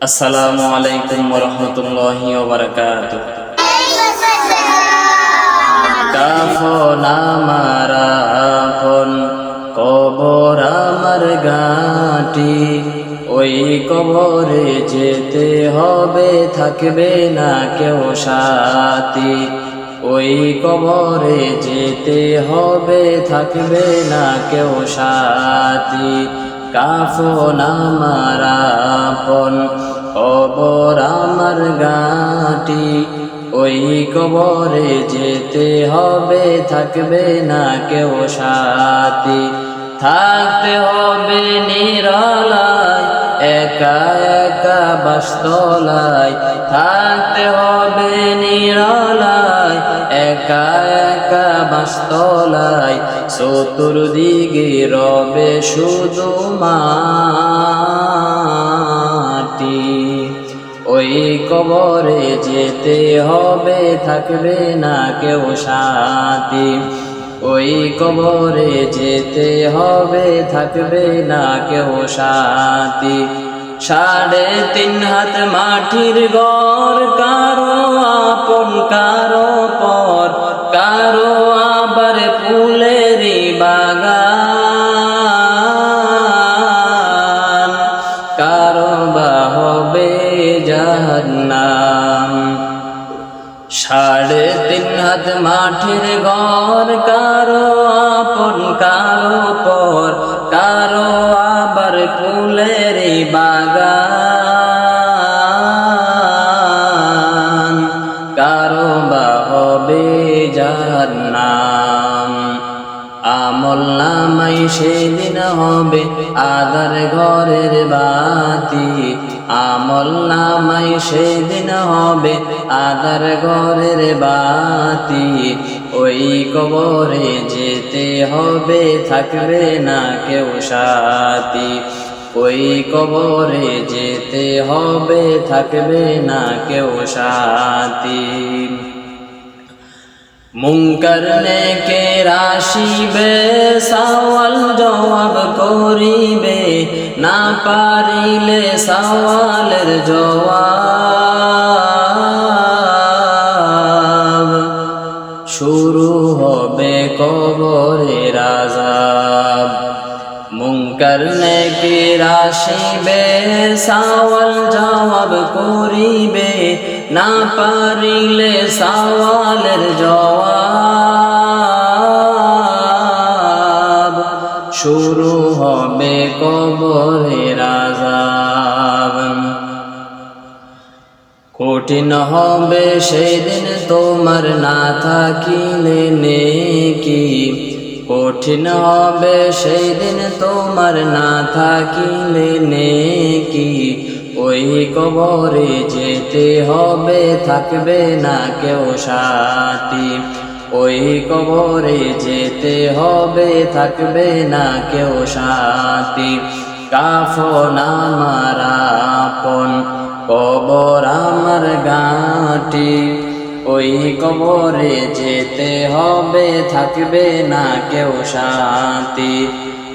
আসসালামু আলাইকুম রহমতুল্লাহি ওবরাকাতুহ। কাফন আমার আপন, কবর আমার গাটি। ওই কবরে যেতে হবে, থাকবে না কেউ সাথী। ওই কবরে যেতে হবে, থাকবে না কেউ সাথী। কাফন আমার কবর আমার গাটি ওই কবরে যেতে হবে, থাকবে না কেউ সাথী। থাকতে হবে নিরালায়, একা একা বাস্তলায়। থাকতে হবে নিরালায়, একা একা বাস্তলায়। চতুর্দিকে রবে শুধু মাটি। ওই কবরে যেতে হবে, থাকবে না কেউ সাথী। ওই কবরে যেতে হবে, থাকবে না কেউ সাথী। সাড়ে তিন হাত মাটির গর কারও আপন, কারও পর, কারও আবার ফুলেরই বাগান। কারও বা হবে জাহান্নাম। সাড়ে তিন হাত মাটির ঘর, কারও আপন, কারও পর কারও আবার ফুলের বাগান। কারও বা হবে জাহান্নাম। আমল নামাই সেদিন হবে আদার ঘরের বাতি। আমল নামাই সেদিন হবে আদার ঘরের বাতি। ওই কবরে যেতে হবে, থাকবে না কেউ সাথী। ওই কবরে যেতে হবে, থাকবে না কেউ সাথী। মুঙ্কর কে রাশিবে? সওয়াল জবাব করিবে। না পারিলে সওয়ালের জবাব। শুরু হবে কবরে রাজাব। মুঙ্কর কে রাশিবে? সওয়াল জবাব করিবে। না পারিলে সওয়ালের জবাব, শুরু হবে কবরে রাজাব কঠিন হবে সেদিন তোমার না থাকিলে নেকি। কঠিন হবে সেই দিন তোমার না থাকিলে নেকি। ওই কবরে যেতে হবে, থাকবে না কেউ সাথী। ওই কবরে যেতে হবে, থাকবে না কেউ সাথী। কাফন আমার আপন, কবর আমার গাঁটি। ওই কবরে যেতে হবে, থাকবে না কেউ শান্তি